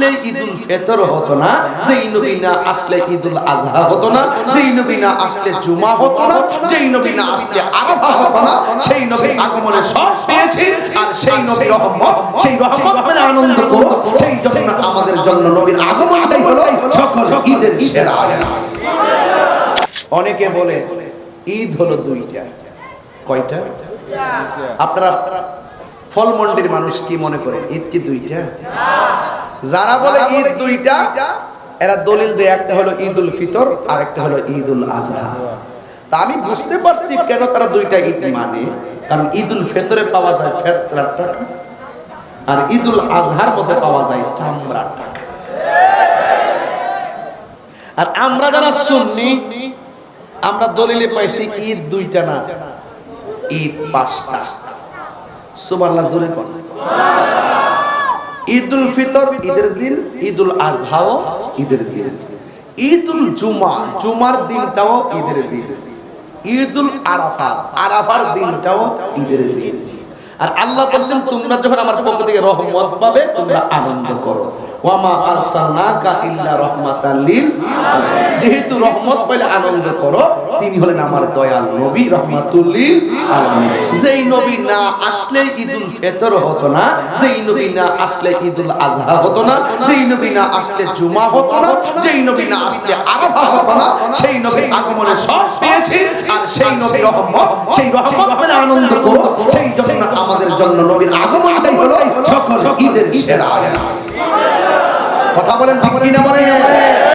আসলে ঈদুল ফেতর হতো না, যেই নবী না আসলে ঈদুল আজহা হতো না, যেই নবী না আসলে জুমা হতো না, যেই নবী না আসলে আরাফা হতো না, সেই নবীর আগমনে সব পেয়েছি, আর সেই নবীর রহমত, সেই রহমত মেনে আনন্দ করো সেই জন্য আমাদের জন্য নবীর আগমনটাই হলো সকল ঈদের সেরা। অনেকে বলে, ঈদ হলো দুইটা। কয়টা? আপনারা ফলমন্ডির মানুষ কি মনে করে ঈদ কি দুইটা? যারা বলে ঈদ দুইটা এরা দলিল দেয় একটা হলো ঈদ উল ফিতর আর একটা হলো ঈদ উল আজহা। তা আমি বুঝতে পারছি কেন তারা দুইটা ঈদ মানে। কারণ ঈদ উল ফিতরে পাওয়া যায় ফেতরার টাকা আর ঈদ উল আজহার মধ্যে পাওয়া যায় চামড়ার টাকা আর আমরা যারা শুননি আমরা দলিলে পাইছি ঈদ দুইটা না ঈদ পাঁচটা। সুবহানাল্লাহ জোরে কোন ঈদুল ফিতর ঈদের দিন, ঈদুল আজহাও ঈদের দিন। ঈদুল জুমা, জুমার দিনটাও ঈদের দিন। ঈদুল আরাফা আরাফার দিনটাও ঈদের দিন। আর আল্লাহ বলছেন, তোমরা যখন আমার পক্ষ থেকে রহমত পাবে, তোমরা আনন্দ করো। যেহেতু রহমত পাইলে আনন্দ করো, তিনি হলেন আমার দয়াল নবী রহমাতুল লিল যেই নবী না আসলে হতো না, যেই নবী না আসলে হতো না, যেই নবী না আসলে জুমা হতো না, যেই নবী না আসলে আরাফা হতো না সেই নবীর আগমনে সব পেয়েছি আর সেই নবীর রহমত সেই রহমত মানে আনন্দ করব সেই জন্য আমাদের জন্য নবীর আগমনটাই হলো সকল ঈদের সেরা কথা বলেন ঠিক কিনা বলেন?